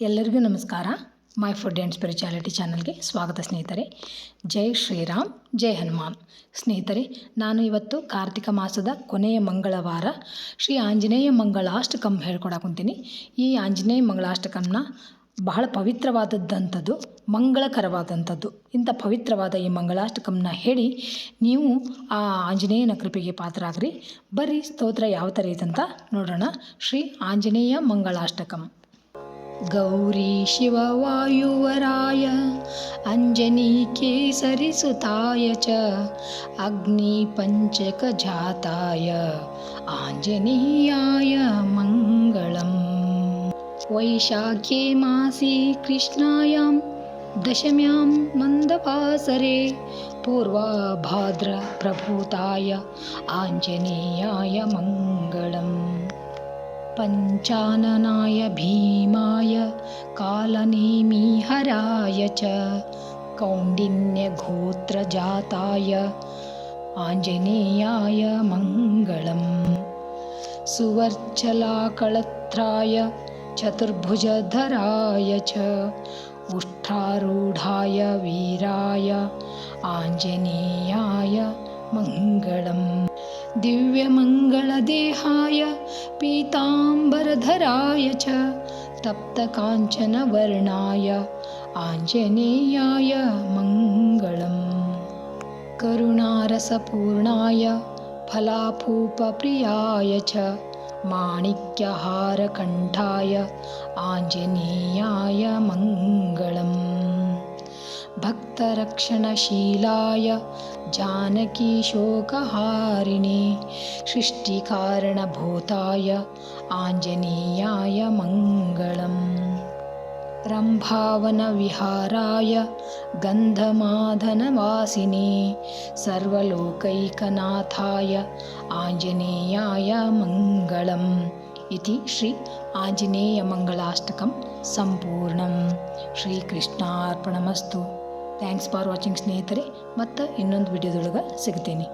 ಎಲ್ಲರಿಗೂ ನಮಸ್ಕಾರ. My food and spirituality ಚಾನಲ್ಗೆ ಸ್ವಾಗತ ಸ್ನೇಹಿತರೆ. ಜೈ ಶ್ರೀರಾಮ್, ಜೈ ಹನುಮಾನ್. ಸ್ನೇಹಿತರೆ, ನಾನು ಇವತ್ತು ಕಾರ್ತಿಕ ಮಾಸದ ಕೊನೆಯ ಮಂಗಳವಾರ ಶ್ರೀ ಆಂಜನೇಯ ಮಂಗಳಾಷ್ಟಕಂ ಹೇಳ್ಕೊಡಕುಂತೀನಿ ಈ ಆಂಜನೇಯ ಮಂಗಳಾಷ್ಟಕಂನ ಬಹಳ ಪವಿತ್ರವಾದದ್ದಂಥದ್ದು, ಮಂಗಳಕರವಾದಂಥದ್ದು, ಇಂಥ ಪವಿತ್ರವಾದ ಈ ಮಂಗಳಾಷ್ಟಕಂನ ಹೇಳಿ ನೀವು ಆ ಆಂಜನೇಯನ ಕೃಪೆಗೆ ಪಾತ್ರರಾಗ್ರಿ. ಬರ್ರಿ, ಸ್ತೋತ್ರ ಯಾವ ಥರ ಅಂತ ನೋಡೋಣ. ಶ್ರೀ ಆಂಜನೇಯ ಮಂಗಳಾಷ್ಟಕಂ. गौरी शिववायुवराय अञ्जनीकेसरिसुताय च अग्निपञ्चकजाताय आञ्जनेयाय मङ्गलम् वैशाख्ये मासि कृष्णायां दशम्यां मन्दवासरे पूर्वाभाद्रप्रभूताय आञ्जनेयाय मङ्गलम् पञ्चाननाय भीमाय कालनेमिहराय च कौण्डिन्यगोत्रजाताय आञ्जनेयाय मङ्गलम् सुवर्चलाकळत्राय चतुर्भुजधराय च उष्ट्रारूढाय वीराय आञ्जनेयाय मङ्गलम् दिव्यमङ्गलदेहाय पीताम्बरधराय च तप्तकाञ्चनवर्णाय आञ्जनेयाय मङ्गलम्। करुणारसपूर्णाय फलापूपप्रियाय च माणिक्यहारकण्ठाय आञ्जनेयाय मङ्गलम् भक्तरक्षणशीलाय जानकीशोकहारिणे सृष्टिकारणभूताय आञ्जनेयाय मङ्गलम्। रम्भावनविहाराय गन्धमाधनवासिने सर्वलोकैकनाथाय आञ्जनेयाय मङ्गलम् इति श्री आञ्जनेयमङ्गलाष्टकं सम्पूर्णं श्रीकृष्णार्पणमस्तु। ಥ್ಯಾಂಕ್ಸ್ ಫಾರ್ ವಾಚಿಂಗ್ ಸ್ನೇಹಿತರೆ ಮತ್ತು ಇನ್ನೊಂದು ವಿಡಿಯೋದೊಳಗೆ ಸಿಗ್ತೀನಿ.